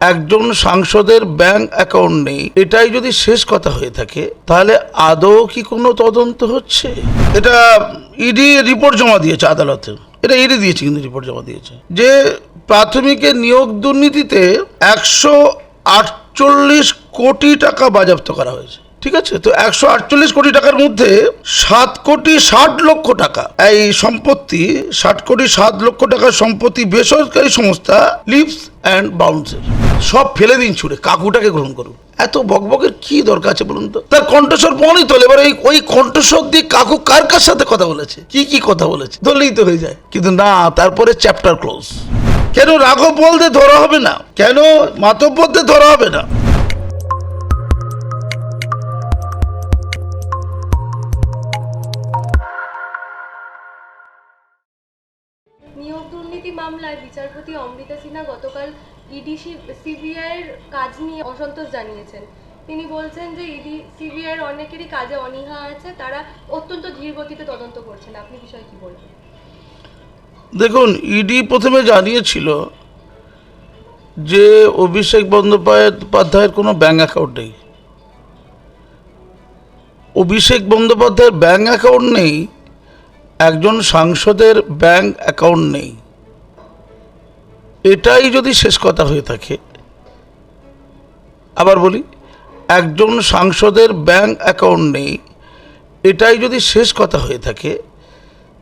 একজন সাংসদের bank account নেই। এটাই যদি শেষ কথা হয়ে থাকে, তাহলে আদৌ কি কোনো তদন্ত হচ্ছে? এটা ইডি রিপোর্ট জমা দিয়েছে আদালতে। এটা ইডি দিয়েছে কিন্তু রিপোর্ট জমা দিয়েছে। যে প্রাথমিকের নিয়োগ দুর্নীতিতে একশো আটচল্লিশ কোটি টাকা বাজাপ্ত করা হয়েছে। ঠিক আছে? তো একশো আটচল্লিশ কোটি টাকার মধ্যে সাত কোটি ষাট লক্ষ টাকা। এই সম্পত্তি, ষাট কোটি সাত লক্ষ টাকার সম্পত্তি বেসরকারি সংস্থা লিপস অ্যান্ড বাউন্সের সব ফেলে দিন ছুড়ে, কাকুটাকে গ্রহণ করুন। এত বকবকের কি দরকার আছে বলুন তো? তার কণ্ঠস্বর পণই তোলে। এবার ওই কণ্ঠস্বর দিয়ে কাকু কার কার সাথে কথা বলেছে? কি কি কথা বলেছে? ধরলেই তো হয়ে যায়। কিন্তু না, তারপরে চ্যাপ্টার ক্লোজ। কেন রাঘব বলতে ধরা হবে না? কেন মাতব্বরদের ধরা হবে না? বিচারপতি অমৃতা সিনহা গতকাল ইডি সিবিআইয়ের কাজ নিয়ে অসন্তোষ জানিয়েছেন। তিনি বলছেন যে ইডি সিবিআইয়ের অনেকেরই কাজে অনীহা আছে, তারা অত্যন্ত ধীর গতিতে তদন্ত করছেন। আপনি বিষয়ে কি বলবেন? দেখুন ইডি প্রথমে জানিয়েছিল যে অভিষেক বন্দ্যোপাধ্যায়ের কোনো ব্যাঙ্ক অ্যাকাউন্ট নেই। অভিষেক বন্দ্যোপাধ্যায়ের ব্যাঙ্ক অ্যাকাউন্ট নেই, একজন সাংসদের ব্যাঙ্ক অ্যাকাউন্ট নেই। এটাই যদি শেষ কথা হয়ে থাকে, আবার বলি, একজন সাংসদের ব্যাঙ্ক অ্যাকাউন্ট নেই, এটাই যদি শেষ কথা হয়ে থাকে,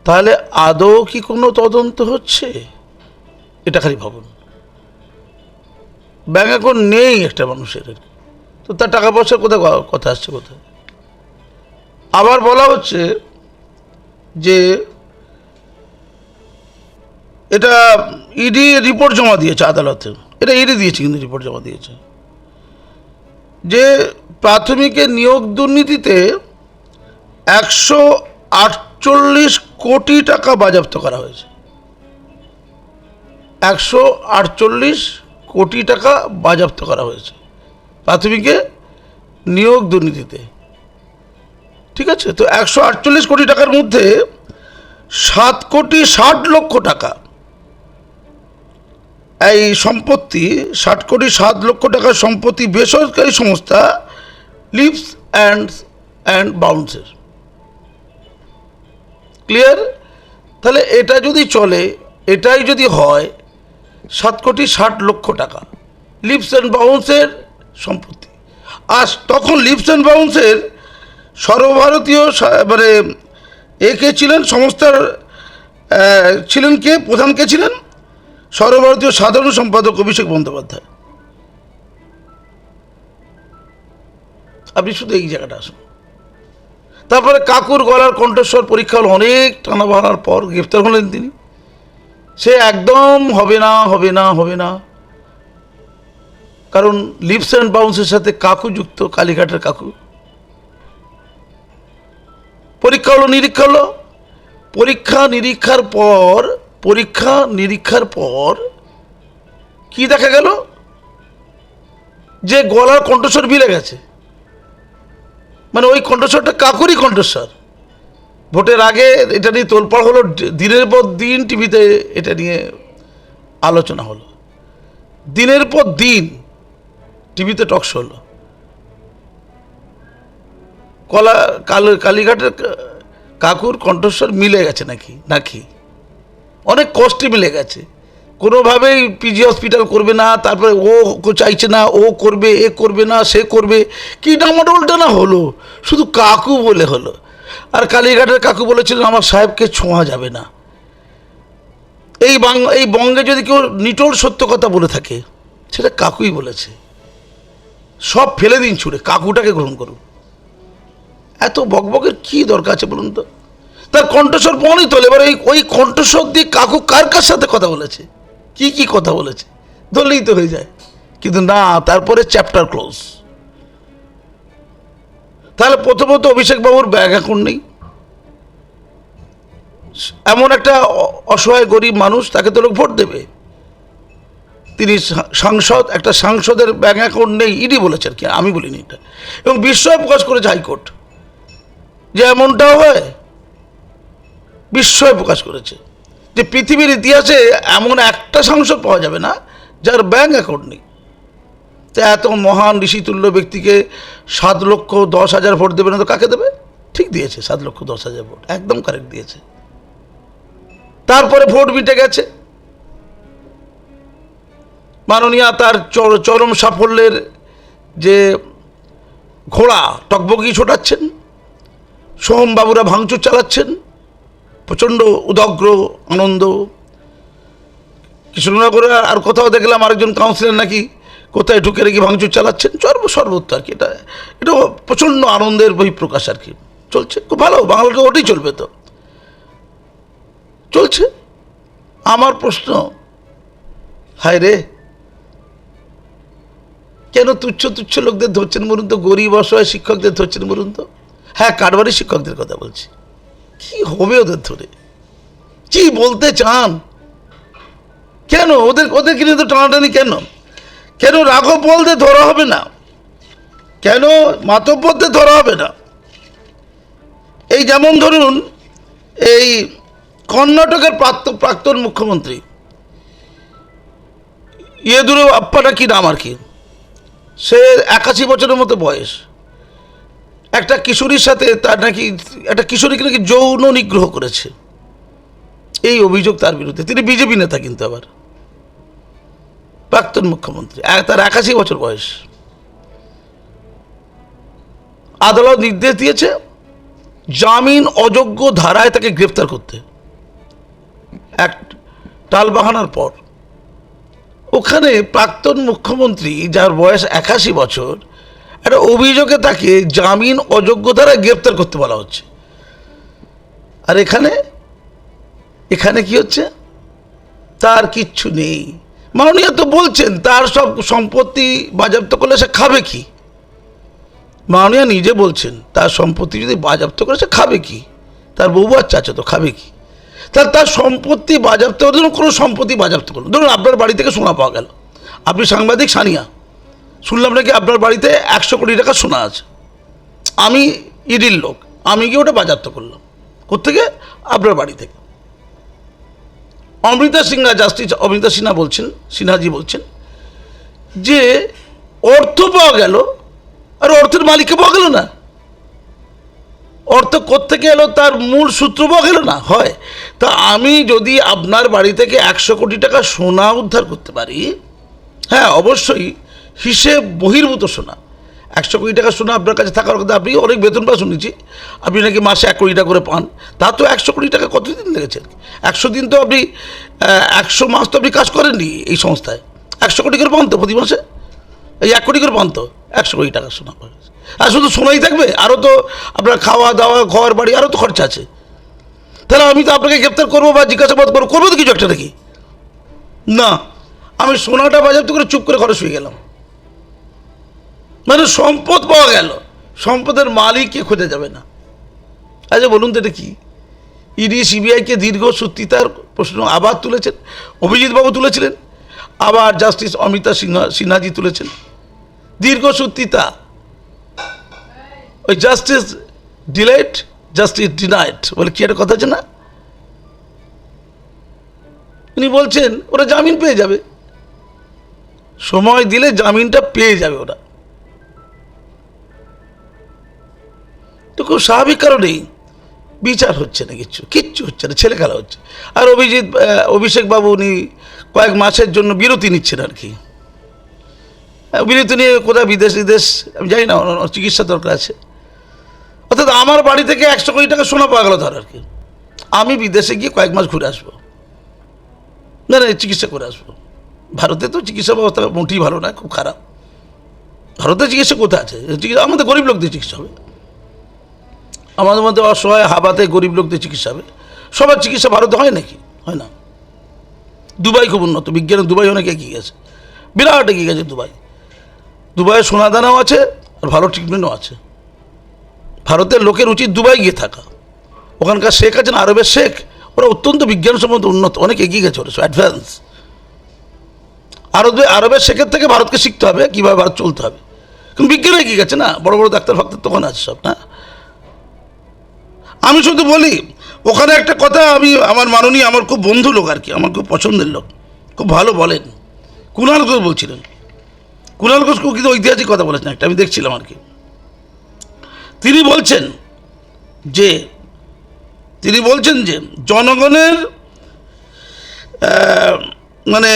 তাহলে আদৌ কি কোনো তদন্ত হচ্ছে? এটা খালি ভাবুন। ব্যাঙ্ক অ্যাকাউন্ট নেই একটা মানুষের। তো তার টাকা পয়সা কোথায় কথা আসছে কোথায়? আবার বলা হচ্ছে যে এটা ইডি রিপোর্ট জমা দিয়েছে আদালতে। এটা ইডি দিয়েছে কিন্তু রিপোর্ট জমা দিয়েছে। যে প্রাথমিকের নিয়োগ দুর্নীতিতে একশো আটচল্লিশ কোটি টাকা বাজেয়াপ্ত করা হয়েছে। একশো আটচল্লিশ কোটি টাকা বাজেয়াপ্ত করা হয়েছে প্রাথমিকে নিয়োগ দুর্নীতিতে। ঠিক আছে? তো একশো আটচল্লিশ কোটি টাকার মধ্যে সাত কোটি ষাট লক্ষ টাকা এই সম্পত্তি, ষাট কোটি, সাত লক্ষ টাকার সম্পত্তি, বেসরকারি সংস্থা লিপস অ্যান্ড অ্যান্ড বাউন্সের। ক্লিয়ার? তাহলে এটা যদি চলে, এটাই যদি হয়, সাত কোটি, ষাট লক্ষ টাকা লিপস অ্যান্ড বাউন্সের সম্পত্তি। আর তখন লিপস অ্যান্ড বাউন্সের সর্বভারতীয় মানে এ কে ছিলেন, সংস্থার ছিলেন কে? প্রধান কে ছিলেন? সর্বভারতীয় সাধারণ সম্পাদক অভিষেক বন্দ্যোপাধ্যায়। আপনি শুধু এই জায়গাটা আসুন। তারপরে কাকুর গলার কণ্ঠস্বর পরীক্ষা হল অনেক টানা ভাড়ার পর গ্রেপ্তার হলেন তিনি। সে একদম হবে না হবে না হবে না। কারণ লিপস অ্যান্ড বাউন্সের সাথে কাকু যুক্ত, কালীঘাটের কাকু। পরীক্ষা হলো, নিরীক্ষা হলো। পরীক্ষা নিরীক্ষার পর পরীক্ষা নিরীক্ষার পর কি দেখা গেল? যে গলার কণ্ঠস্বর মিলে গেছে। মানে ওই কণ্ঠস্বরটা কাকুরই কণ্ঠস্বর। ভোটের আগে এটা নিয়ে তোলপাড় হলো, দিনের পর দিন টিভিতে এটা নিয়ে আলোচনা হলো। দিনের পর দিন টিভিতে টকশো হলো। কলা, কাল, কালীঘাটের কাকুর কণ্ঠস্বর মিলে গেছে নাকি নাকি? অনেক কষ্টে মিলে গেছে। কোনোভাবেই পিজি হসপিটাল করবে না, তারপরে ও চাইছে না, ও করবে, এ করবে না, সে করবে, কি ডামাডোলটা না হলো? শুধু কাকু বলে হলো। আর কালীঘাটের কাকু বলেছিলেন আমার সাহেবকে ছোঁয়া যাবে না। এই বাং, এই বঙ্গে যদি কেউ নিটোল সত্য কথা বলে থাকে, সেটা কাকুই বলেছে। সব ফেলে দিন ছুড়ে, কাকুটাকে গ্রহণ করুন। এত বকবকের কি দরকার আছে বলুন তো? তার কণ্ঠস্বর পণই তোলে এবার ওই ওই কণ্ঠস্বর দিয়ে কাকু কার কার সাথে কথা বলেছে? কি কি কথা বলেছে? ধরলেই তো হয়ে যায়। কিন্তু না, তারপরে চ্যাপ্টার ক্লোজ তাহলে প্রথমত অভিষেক বাবুর ব্যাগ অ্যাকাউন্ট নেই। এমন একটা অসহায় গরিব মানুষ, তাকে তো লোক ভোট দেবে। তিনি সাংসদ একটা সাংসদের ব্যাঙ্ক অ্যাকাউন্ট নেই। ইডি বলেছে আর কি, আমি বলিনি এটা। এবং বিস্ময় প্রকাশ করেছে হাইকোর্ট। যে এমনটাও হয়। বিস্ময় প্রকাশ করেছে যে পৃথিবীর ইতিহাসে এমন একটা সাংসদ পাওয়া যাবে না যার ব্যাঙ্ক অ্যাকাউন্ট নেই। তো এত মহান ঋষিতুল্য ব্যক্তিকে সাত লক্ষ দশ হাজার ভোট দেবে না তো কাকে দেবে? ঠিক দিয়েছে, সাত লক্ষ দশ হাজার ভোট, একদম কারেক্ট দিয়েছে। তারপরে ভোট মিটে গেছে। মাননীয়া তার চর- চরম সাফল্যের যে ঘোড়া টকবগি ছোটাচ্ছেন, সোহমবাবুরা ভাঙচুর চালাচ্ছেন প্রচণ্ড উদগ্র, আনন্দ। কৃষ্ণনগরে আর কোথাও দেখলাম আরেকজন কাউন্সিলর নাকি কোথায় ঢুকে রেখে ভাঙচুর চালাচ্ছেন। সর্ব সর্বত্র আর কি, এটা এটা প্রচণ্ড আনন্দের বহিঃপ্রকাশ আর কি। চলছে, খুব ভালো বাংলাটা ওটাই চলবে তো। চলছে। আমার প্রশ্ন, হায় রে, কেন তুচ্ছ তুচ্ছ লোকদের ধরছেন বলুন তো? গরিব, অসহায় শিক্ষকদের ধরছেন বলুন তো? হ্যাঁ কাঠবাড়ি শিক্ষকদের কথা বলছি। কি হবে ওদের ধরে? কি বলতে চান? কেন? ওদের ওদের কিনে তো টানাটানি কেন? কেন রাঘব বলতে ধরা হবে না? কেন মাতব্বরদের ধরা হবে না? এই যেমন ধরুন, এই কর্ণাটকের প্রাক্ত প্রাক্তন মুখ্যমন্ত্রী। ইয়েদুরু আপ্পাটা কি নাম আর কি? সে একাশি বছরের মতো বয়স। একটা কিশোরীর সাথে তার নাকি, একটা কিশোরীকে নাকি যৌন নিগ্রহ করেছে। এই অভিযোগ তার বিরুদ্ধে। তিনি বিজেপি নেতা কিন্তু আবার। প্রাক্তন মুখ্যমন্ত্রী। তার একাশি বছর বয়স। আদালত নির্দেশ দিয়েছে জামিন অযোগ্য ধারায় তাকে গ্রেপ্তার করতে। এক টালবাহানার পর। ওখানে প্রাক্তন মুখ্যমন্ত্রী, যার বয়স একাশি বছর একটা অভিযোগে তাকে জামিন অযোগ্য দ্বারা গ্রেপ্তার করতে বলা হচ্ছে। আর এখানে এখানে কি হচ্ছে? তার কিচ্ছু নেই। মাননীয় তো বলছেন, তার সব সম্পত্তি বাজেয়াপ্ত করলে সে খাবে কি? মাননীয় নিজে বলছেন, তার সম্পত্তি যদি বাজেয়াপ্ত করে সে খাবে কি? তার বউ বাচ্চা আছে তো খাবে কি? তার তার সম্পত্তি বাজেয়াপ্ত ধরুন কোনো সম্পত্তি বাজেয়াপ্ত করল ধরুন আপনার বাড়ি থেকে সোনা পাওয়া গেল। আপনি সাংবাদিক সানিয়া। শুনলাম নাকি আপনার বাড়িতে একশো কোটি টাকা সোনা আছে। আমি ইডির লোক। আমি গিয়ে ওটা বাজেয়াপ্ত করলাম। কোথেকে আপনার বাড়ি থেকে। অমৃতা সিংহা জাস্টিস অমৃতা সিনহা বলছেন, সিনহাজি বলছেন, যে অর্থ পাওয়া গেল, আর অর্থের মালিককে পাওয়া গেল না। অর্থ কোত্থেকে এলো, তার মূল সূত্র পাওয়া গেল না? হয়। তা আমি যদি আপনার বাড়ি থেকে একশো কোটি টাকা সোনা উদ্ধার করতে পারি হ্যাঁ অবশ্যই হিসেব বহির্ভূত সোনা। একশো কোটি টাকা সোনা আপনার কাছে থাকার কথা, আপনি অনেক বেতন পা শুনেছি। আপনি নাকি মাসে এক কোটি টাকা করে পান। তা তো একশো কোটি টাকা কতদিন লেগেছে? একশো দিন তো আপনি একশো মাস তো আপনি কাজ করেননি এই সংস্থায়। একশো কোটি করে পান তো প্রতি মাসে? এই এক কোটি করে পান তো একশো কোটি টাকা সোনা আর শুধু সোনাই থাকবে? আরও তো আপনার খাওয়া দাওয়া, ঘর বাড়ি আরও তো খরচা আছে। তাহলে আমি তো আপনাকে গ্রেপ্তার করব বা জিজ্ঞাসাবাদ করব করব তো কিছু একটা নাকি? না। আমি সোনাটা বাজার করে চুপ করে ঘরে শুয়ে গেলাম। মানে সম্পদ পাওয়া গেল। সম্পদের মালিককে খোঁজা যাবে না। আচ্ছা বলুন তো এটা কি? ইডি সিবিআইকে দীর্ঘ সূত্রিতার প্রশ্ন আবার তুলেছেন অভিজিৎবাবু তুলেছিলেন, আবার জাস্টিস অমিতা সিনহা, সিনহাজি তুলেছেন। দীর্ঘ সূত্রিতা ওই জাস্টিস ডিলাইট, জাস্টিস ডিনাইট বলে কি একটা কথা আছে না? উনি বলছেন, ওরা জামিন পেয়ে যাবে। সময় দিলে জামিনটা পেয়ে যাবে ওরা। তো খুব স্বাভাবিক কারণেই বিচার হচ্ছে না কিচ্ছু কিচ্ছু হচ্ছে না ছেলে খেলা হচ্ছে। আর অভিজিৎ অভিষেক বাবু উনি কয়েক মাসের জন্য বিরতি নিচ্ছেন আর কি। বিরতি নিয়ে কোথায় বিদেশ বিদেশ, আমি জানি না চিকিৎসা দরকার আছে। অর্থাৎ আমার বাড়ি থেকে একশো কোটি টাকা সোনা পাওয়া গেল ধর আর কি। আমি বিদেশে গিয়ে কয়েক মাস ঘুরে আসব। না না, চিকিৎসা করে আসব। ভারতে তো চিকিৎসা ব্যবস্থা মোটেই ভালো না, খুব খারাপ। ভারতে চিকিৎসা কোথায় আছে? চিকিৎসা, আমাদের গরিব লোকদের চিকিৎসা হবে। আমাদের মধ্যে অসহায়, হাবাতে গরিব লোকদের চিকিৎসা হবে। সবার চিকিৎসা ভারতে হয় নাকি? হয় না। দুবাই খুব উন্নত। বিজ্ঞানে দুবাই অনেক এগিয়ে গেছে। বিরাট এগিয়ে গেছে দুবাই। দুবাইয়ে সোনাদানাও আছে আর ভালো ট্রিটমেন্টও আছে। ভারতের লোকের উচিত দুবাই গিয়ে থাকা। ওখানকার শেখ আছেন, আরবের শেখ। ওরা অত্যন্ত বিজ্ঞানসম্মত উন্নত। অনেক এগিয়ে গেছে ওরা অ্যাডভান্স আরবে আরবের শেখের থেকে ভারতকে শিখতে হবে, কীভাবে ভারত চলতে হবে। কিন্তু বিজ্ঞান এগিয়ে গেছে না? বড় বড় ডাক্তার ফাক্তার তখন আছে সব, না? আমি শুধু বলি, ওখানে একটা কথা আমি, আমার মাননীয়, আমার খুব বন্ধু লোক আর কি, আমার খুব পছন্দের লোক, খুব ভালো বলেন। কুণাল ঘোষ বলছিলেন। কুণাল ঘোষ কিন্তু ঐতিহাসিক কথা বলেছেন, একটা আমি দেখছিলাম আর কি। তিনি বলছেন যে, তিনি বলছেন যে, জনগণের মানে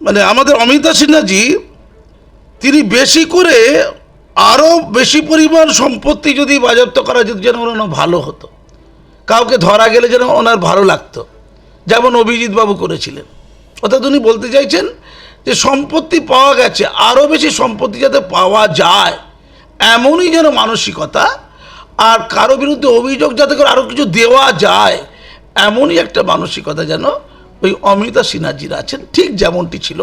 মানে আমাদের অমিতা সিনহাজি, তিনি বেশি করে আরও বেশি পরিমাণ সম্পত্তি যদি বাজেয়াপ্ত করা যেত যেন ওনার ভালো হতো। কাউকে ধরা গেলে যেন ওনার ভালো লাগতো। যেমন অভিজিৎ বাবু করেছিলেন। অর্থাৎ উনি বলতে চাইছেন যে সম্পত্তি পাওয়া গেছে আরও বেশি সম্পত্তি যাতে পাওয়া যায়, এমনই যেন মানসিকতা, আর কারও বিরুদ্ধে অভিযোগ যাতে করে আরও কিছু দেওয়া যায়, এমনই একটা মানসিকতা যেন ওই অমিতা সিনহাজির আছেন। ঠিক যেমনটি ছিল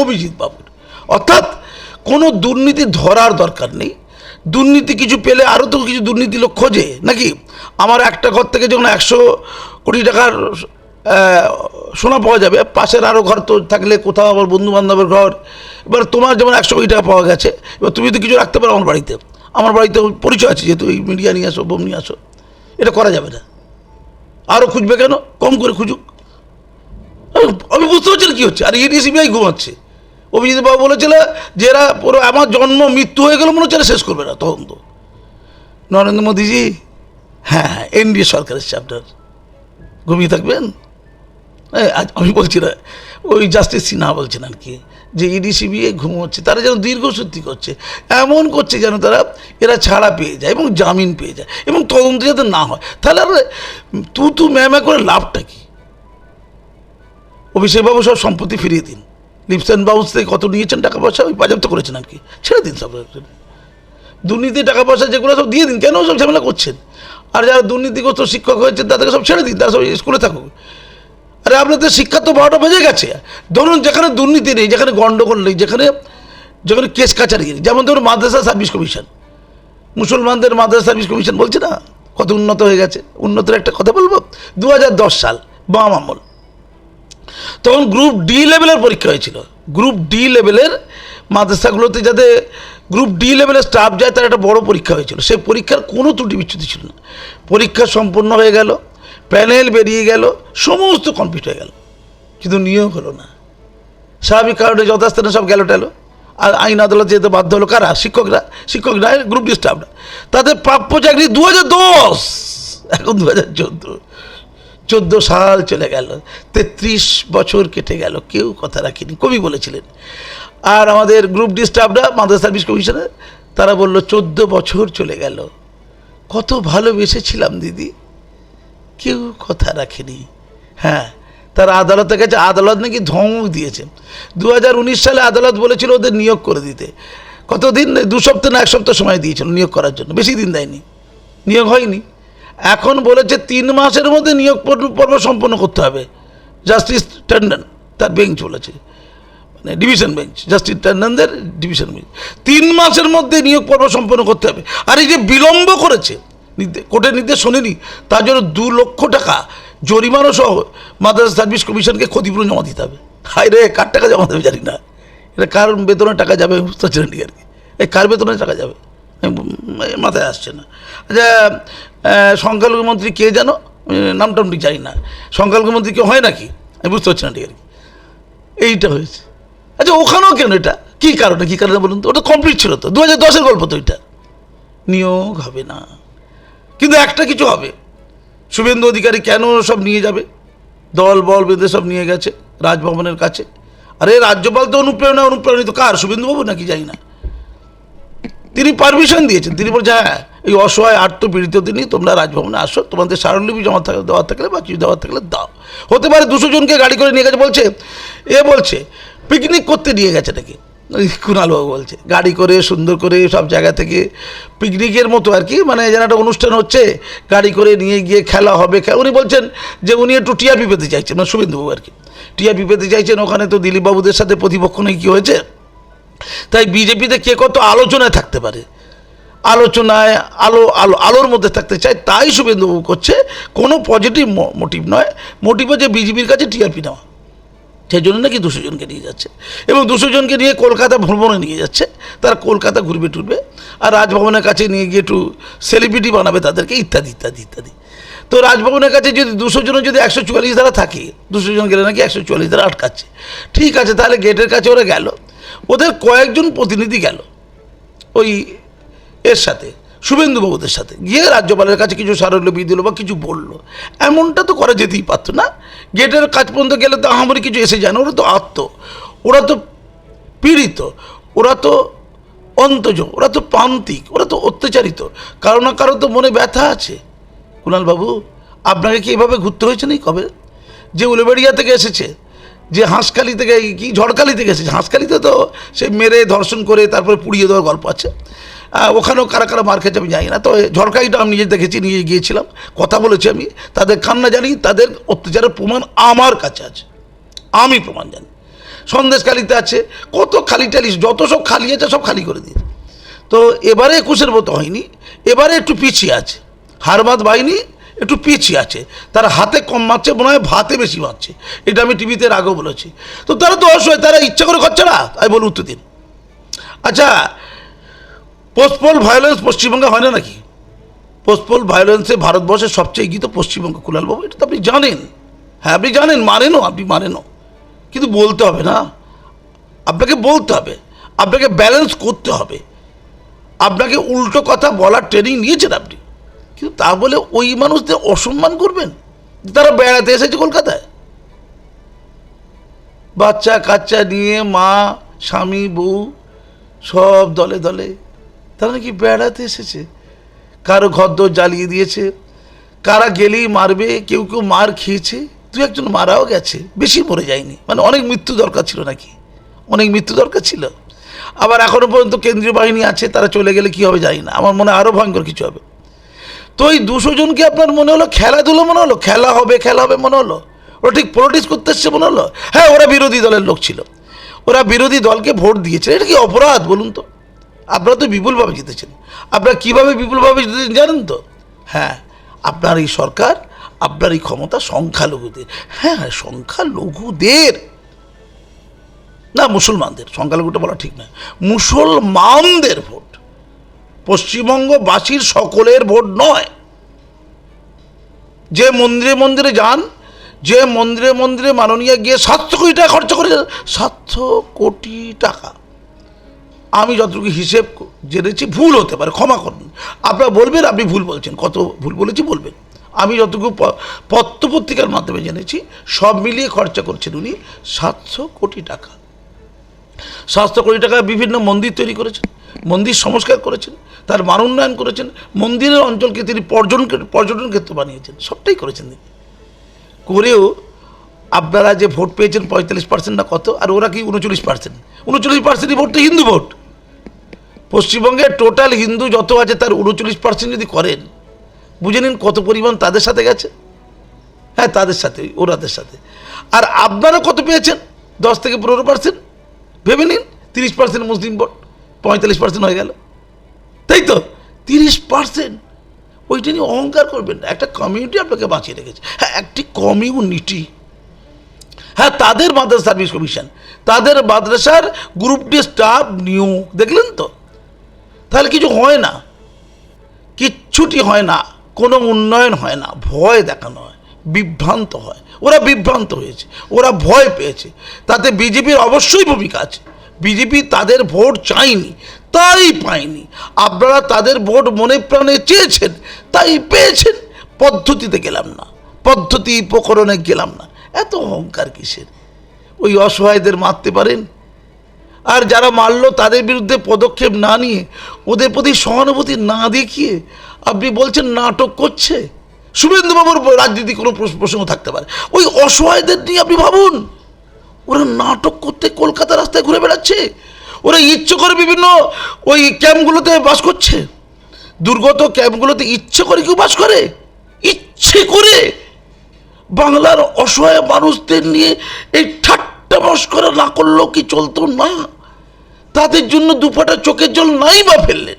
অভিজিৎ বাবুর। অর্থাৎ কোনো দুর্নীতি ধরার দরকার নেই। দুর্নীতি কিছু পেলে আরও তো কিছু দুর্নীতি লোক খোঁজে, নাকি? আমার একটা ঘর থেকে যখন একশো কোটি টাকার সোনা পাওয়া যাবে, পাশের আরও ঘর তো থাকলে কোথাও আবার বন্ধু বান্ধবের ঘর, এবার তোমার যেমন একশো কোটি টাকা পাওয়া গেছে, এবার তুমি তো কিছু রাখতে পারো আমার বাড়িতে। আমার বাড়িতে পরিচয় আছে, যেহেতু এই মিডিয়া নিয়ে আসো, বোম নিয়ে আসো, এটা করা যাবে না। আরও খুঁজবে কেন? কম করে খুঁজুক। আমি- বুঝতে পারছি না কী হচ্ছে, আর ইডি সিবিআই ঘুমাচ্ছে। অভিজিৎ বাবু বলেছিল যে এরা পুরো আমার জন্ম মৃত্যু হয়ে গেল, মনে হচ্ছে শেষ করবে না, তখন তো। নরেন্দ্র মোদীজি হ্যাঁ হ্যাঁ এনডিএ সরকার এসছে আপনার ঘুমিয়ে থাকবেন? আমি বলছি না, ওই জাস্টিস সিনহা বলছেন আর কি যে ইডি সিবিআই ঘুমোচ্ছে তারা যেন দীর্ঘসূত্রি করছে, এমন করছে যেন তারা এরা ছাড়া পেয়ে যায় এবং জামিন পেয়ে যায় এবং তদন্ত যাতে না হয়। তাহলে আর তু তু ম্যামা করে লাভটা কি? অভিষেকবাবু সব সম্পত্তি ফিরিয়ে দিন। লিপস অ্যান্ড বাউন্স থেকে কত নিয়েছেন টাকা পয়সা? ওই বাজেয়াপ্ত করেছেন আর কি। ছেড়ে দিন সব। দুর্নীতি, টাকা পয়সা যেগুলো সব দিয়ে দিন। কেন সব ঝামেলা করছেন? আর যারা দুর্নীতিগ্রস্ত শিক্ষক হয়েছেন, তাদেরকে সব ছেড়ে দিন। তারা সব স্কুলে থাকুক। আরে আপনাদের শিক্ষা তো বারোটা বেজে গেছে। ধরুন যেখানে দুর্নীতি নেই, যেখানে গণ্ডগোল নেই, যেখানে যেখানে কেস কাছারি নেই। যেমন ধরুন মাদ্রাসা সার্ভিস কমিশন। মুসলমানদের মাদ্রাসা সার্ভিস কমিশন বলছে না? কত উন্নত হয়ে গেছে। উন্নতের একটা কথা বলব? দু হাজার দশ সাল, বাম আমল। তখন গ্রুপ ডি লেভেলের পরীক্ষা হয়েছিল। গ্রুপ ডি লেভেলের মাদ্রাসাগুলোতে যাতে গ্রুপ ডি লেভেলের স্টাফ যায়, তার একটা বড় পরীক্ষা হয়েছিল। সেই পরীক্ষার কোনো ত্রুটি বিচ্ছুতি ছিল না। পরীক্ষা সম্পূর্ণ হয়ে গেল প্যানেল বেরিয়ে গেল, সমস্ত কমপ্লিট হয়ে গেল। কিন্তু নিয়োগ হলো না। স্বাভাবিক কারণে যথাস্থানে সব গেল টেলো আর আইন আদালত যেতে বাধ্য হলো, কারা? শিক্ষকরা। শিক্ষকরা গ্রুপ ডি স্টাফরা তাদের প্রাপ্য চাকরি দু হাজার দশ। এখন দু হাজার চোদ্দ। চোদ্দ সাল চলে গেল, তেত্রিশ বছর কেটে গেল, কেউ কথা রাখেনি। কবি বলেছিলেন। আর আমাদের গ্রুপ ডি স্টাফরা মাদ্রাসা সার্ভিস কমিশনে তারা বলল, চোদ্দ বছর চলে গেল। কত ভালোবেসেছিলাম দিদি। কেউ কথা রাখেনি। হ্যাঁ তারা আদালতের কাছে আদালত নাকি ধমক দিয়েছেন দু হাজার উনিশ সালে আদালত বলেছিল ওদের নিয়োগ করে দিতে। কতদিন, দু সপ্তাহ না এক সপ্তাহ সময় দিয়েছিল নিয়োগ করার জন্য। বেশি দিন দেয়নি। নিয়োগ হয়নি। এখন বলেছে তিন মাসের মধ্যে নিয়োগ পর্ব- সম্পন্ন করতে হবে। জাস্টিস ট্যান্ডন তার বেঞ্চ বলেছে। মানে ডিভিশন বেঞ্চ জাস্টিস ট্যান্ডনদের ডিভিশন বেঞ্চ তিন মাসের মধ্যে নিয়োগ পর্ব সম্পন্ন করতে হবে। আর এই যে বিলম্ব করেছে কোর্টের নির্দেশ শোনেনি, তার জন্য দু লক্ষ টাকা জরিমানা সহ মাদ্রাসা সার্ভিস কমিশনকে ক্ষতিপূরণ জমা দিতে হবে। হাই রে, কার টাকা জমা দেবে জানি না। এটা কার বেতনের টাকা যাবে আমি বুঝতে পারছি না আর কি। এই কার বেতনের টাকা যাবে? মাথায় আসছে না। আচ্ছা সংখ্যালঘু মন্ত্রী কে জানো নাম টাম ঠিক জানি না। সংখ্যালঘু মন্ত্রী কেউ হয় নাকি? আমি বুঝতে পারছি না ঠিক আর কি। এইটা হয়েছে। আচ্ছা ওখানেও কেন এটা? কী কারণে? কী কারণে বলুন তো? ওটা কমপ্লিট ছিল তো। দু হাজার দশের গল্প তো এটা। নিয়োগ হবে না। কিন্তু একটা কিছু হবে। শুভেন্দু অধিকারী কেন সব নিয়ে যাবে? দল, বল বেঁধে সব নিয়ে গেছে রাজভবনের কাছে। আরে, রাজ্যপাল তো অনুপ্রেরণা, অনুপ্রাণিত। কার? শুভেন্দুবাবু নাকি? জানি না। তিনি পারমিশন দিয়েছেন। তিনি বলছেন হ্যাঁ এই অসহায় পীড়িত তিনি তোমরা রাজভবনে আসো। তোমাদের স্মারকলিপি জমা থাকলে দেওয়ার থাকলে বা কিছু দেওয়ার থাকলে দাও। হতে পারে দুশো জনকে গাড়ি করে নিয়ে গেছে। বলছে, এ বলছে পিকনিক করতে নিয়ে গেছে নাকি? কুণালবাবু বলছে, গাড়ি করে, সুন্দর করে সব জায়গা থেকে পিকনিকের মতো আর কি মানে যেন একটা অনুষ্ঠান হচ্ছে, গাড়ি করে নিয়ে গিয়ে খেলা হবে। উনি বলছেন যে, উনি একটু টিআরপি পেতে চাইছেন। মানে শুভেন্দুবাবু আর কি। টিআরপি পেতে চাইছেন, ওখানে তো দিলীপবাবুদের সাথে প্রতিপক্ষ নেই কী হয়েছে? তাই বিজেপিতে কে কত আলোচনায় থাকতে পারে? আলোচনায় আলো আলো, আলোর মধ্যে থাকতে চায়, তাই শুভেন্দুবাবু করছে, কোনো পজিটিভ মোটিভ নয়। মোটিভ হচ্ছে বিজেপির কাছে টিআরপি নেওয়া। সেই জন্য নাকি দুশো জনকে নিয়ে যাচ্ছে। এবং দুশো জনকে নিয়ে কলকাতা ভ্রমণে নিয়ে যাচ্ছে। তারা কলকাতা ঘুরবে, টুরবে। আর রাজভবনের কাছে নিয়ে গিয়ে একটু সেলিব্রিটি বানাবে তাদেরকে, ইত্যাদি ইত্যাদি ইত্যাদি। তো রাজভবনের কাছে যদি দুশো জনের যদি একশো চুয়াল্লিশ ধারা থাকে দুশো জন গেলে নাকি একশো চুয়াল্লিশ ধারা আটকাচ্ছে। ঠিক আছে, তাহলে গেটের কাছে ওরা গেল। ওদের কয়েকজন প্রতিনিধি গেল। ওই এর সাথে, শুভেন্দুবাবুদের সাথে। গিয়ে রাজ্যপালের কাছে কিছু স্মারকলিপি দিল বা কিছু বলল। এমনটা তো করা যেতেই পারতো না। গেটের কাজ পর্যন্ত গেলে তো আমারই কিছু এসে যায় না, ওরা তো আত্ম। ওরা তো পীড়িত। ওরা তো অন্তজ ওরা তো প্রান্তিক, ওরা তো অত্যাচারিত। কারও না কারও তো মনে ব্যথা আছে। কুণালবাবু, আপনাকে কি এভাবে ঘুরতে হয়েছে নাকি কবে? যে উলেবেড়িয়া থেকে এসেছে যে হাঁসখালি থেকে কি ঝড়খালি থেকে এসেছে? হাঁসখালিতে তো সে মেরে, ধর্ষণ করে, তারপরে পুড়িয়ে দেওয়ার গল্প আছে। ওখানেও কারা কারা মার খেয়েছে আমি জানি না। তো ঝড়খালিটা আমি নিজে দেখেছি নিয়ে গিয়েছিলাম। কথা বলেছি আমি। তাদের কান্না জানি, তাদের অত্যাচারের প্রমাণ আমার কাছে আছে। আমি প্রমাণ জানি। সন্দেশখালিতে আছে, কত খালি টালি যত সব খালি আছে, সব খালি করে দিয়েছে। তো এবারে একুশের মতো হয়নি, এবারে একটু পিছিয়ে আছে। হারবাদ বাহিনী একটু পিছিয়ে আছে। তারা হাতে কম মারছে, মনে হয় ভাতে বেশি মারছে। এটা আমি টিভিতে আগেও বলেছি। তো তারা তো অসহায়, তারা ইচ্ছা করে করছে না আমি বলি উত্তর দিন। আচ্ছা পোস্টপোল ভায়োলেন্স পশ্চিমবঙ্গে হয় না নাকি? পোস্টপোল ভায়োলেন্সে ভারতবর্ষের সবচেয়ে এগিয়ে তো পশ্চিমবঙ্গ। কুলালবাবু এটা তো আপনি জানেন। হ্যাঁ আপনি জানেন, মানেনও, আপনি মানেনও। কিন্তু বলতে হবে না। আপনাকে বলতে হবে। আপনাকে ব্যালেন্স করতে হবে। আপনাকে উল্টো কথা বলার ট্রেনিং নিয়েছেন আপনি। কিন্তু তা বলে ওই মানুষদের অসম্মান করবেন? তারা বেড়াতে এসেছে কলকাতায়। বাচ্চা কাচ্চা নিয়ে মা, স্বামী, বউ সব দলে দলে তারা নাকি বেড়াতে এসেছে। কারও ঘরদোর জ্বালিয়ে দিয়েছে। কারা গেলেই মারবে, কেউ কেউ মার খেয়েছে। দু একজন মারাও গেছে, বেশি মরে যায়নি। মানে অনেক মৃত্যু দরকার ছিল নাকি? অনেক মৃত্যু দরকার ছিল। আবার এখনও পর্যন্ত কেন্দ্রীয় বাহিনী আছে, তারা চলে গেলে কী হবে জানি না। আমার মনে আরও ভয়ঙ্কর কিছু হবে। তো এই দুশো জনকে আপনার মনে হলো? খেলাধুলো মনে হলো? খেলা হবে খেলা হবে মনে হলো? ওরা ঠিক পলিটিক্স করতে এসছে মনে হলো? হ্যাঁ ওরা বিরোধী দলের লোক ছিল। ওরা বিরোধী দলকে ভোট দিয়েছে। এটা কি অপরাধ বলুন তো? আপনারা তো বিপুলভাবে জিতেছেন। আপনারা কীভাবে বিপুলভাবে জিতেছেন জানেন তো? হ্যাঁ আপনার এই সরকার, আপনার এই ক্ষমতা সংখ্যালঘুদের। হ্যাঁ সংখ্যালঘুদের। না, মুসলমানদের। সংখ্যালঘুটা বলা ঠিক নয়। মুসলমানদের ভোট। পশ্চিমবঙ্গবাসীর সকলের ভোট নয়। যে মন্দিরে মন্দিরে যান, যে মন্দিরে মন্দিরে মাননীয় গিয়ে সাতশো কোটি টাকা খরচা করে সাতশো কোটি টাকা। আমি যতটুকু হিসেব জেনেছি, ভুল হতে পারে, ক্ষমা করুন। আপনারা বলবেন, আপনি ভুল বলছেন, কত ভুল বলেছি বলবেন। আমি যতটুকু পত্র পত্রিকার মাধ্যমে জেনেছি, সব মিলিয়ে খরচা করছেন উনি সাতশো কোটি টাকা। সাতশো কোটি টাকা বিভিন্ন মন্দির তৈরি করেছেন। মন্দির সংস্কার করেছেন, তার মান উন্নয়ন করেছেন, মন্দিরের অঞ্চলকে তিনি পর্যটন পর্যটন ক্ষেত্র বানিয়েছেন, সবটাই করেছেন তিনি। করেও আপনারা যে ভোট পেয়েছেন পঁয়তাল্লিশ পার্সেন্ট না কত, আর ওরা কি উনচল্লিশ পার্সেন্ট উনচল্লিশ পার্সেন্টই ভোট তো হিন্দু ভোট। পশ্চিমবঙ্গে টোটাল হিন্দু যত আছে তার উনচল্লিশ পার্সেন্ট যদি করেন, বুঝে নিন কত পরিমাণ তাদের সাথে গেছে। হ্যাঁ তাদের সাথে, ওরাদের সাথে। আর আপনারা কত পেয়েছেন? দশ থেকে পনেরো পার্সেন্ট ভেবে নিন, তিরিশ পার্সেন্ট মুসলিম ভোট। পঁয়তাল্লিশ পার্সেন্ট হয়ে গেল। তাই তো? তিরিশ পার্সেন্ট ওইটা নিয়ে অহংকার করবেন না। একটা কমিউনিটি আপনাকে বাঁচিয়ে রেখেছে। হ্যাঁ একটি কমিউনিটি হ্যাঁ তাদের মাদ্রাসা সার্ভিস কমিশন তাদের মাদ্রাসার গ্রুপ ডি স্টাফ নিউ দেখলেন তো? তাহলে কিছু হয় না। কিচ্ছুটি হয় না। কোনো উন্নয়ন হয় না। ভয় দেখানো হয়। বিভ্রান্ত হয়। ওরা বিভ্রান্ত হয়েছে। ওরা ভয় পেয়েছে। তাতে বিজেপির অবশ্যই ভূমিকা আছে। বিজেপি তাদের ভোট চায়নি, তাই পায়নি। আপনারা তাদের ভোট মনে প্রাণে চেয়েছেন, তাই পেয়েছেন। পদ্ধতিতে গেলাম না, পদ্ধতি উপকরণে গেলাম না। এত অহংকার কিসের? ওই অসহায়দের মারতে পারেন? আর যারা মারলো তাদের বিরুদ্ধে পদক্ষেপ না নিয়ে, ওদের প্রতি সহানুভূতি না দেখিয়ে আপনি বলছেন নাটক করছে? শুভেন্দুবাবুর রাজনীতি কোনো প্রস- প্রসঙ্গ থাকতে পারে। ওই অসহায়দের নিয়ে আপনি ভাবুন। ওরা নাটক করতে কলকাতা রাস্তায় ঘুরে বেড়াচ্ছে। ওরা ইচ্ছে করে বিভিন্ন ওই ক্যাম্পগুলোতে বাস করছে। দুর্গত ক্যাম্পগুলোতে ইচ্ছে করে কেউ বাস করে। ইচ্ছে করে। বাংলার অসহায় মানুষদের নিয়ে এই ঠাট্টা মস্করা না করলেও কি চলতো? না। তাদের জন্য দুপাটা চোখের জল নাই বা ফেললেন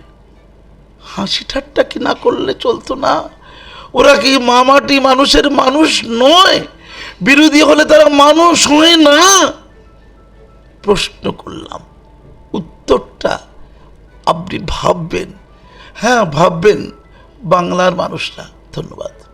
হাসি ঠাট্টা কি না করলে চলতো না? ওরা কি মামাটি মানুষের মানুষ নয়? বিরোধী হলে তারা মানুষ হয় না। প্রশ্ন করলাম, উত্তরটা আপনি ভাববেন। হ্যাঁ ভাববেন, বাংলার মানুষরা। ধন্যবাদ।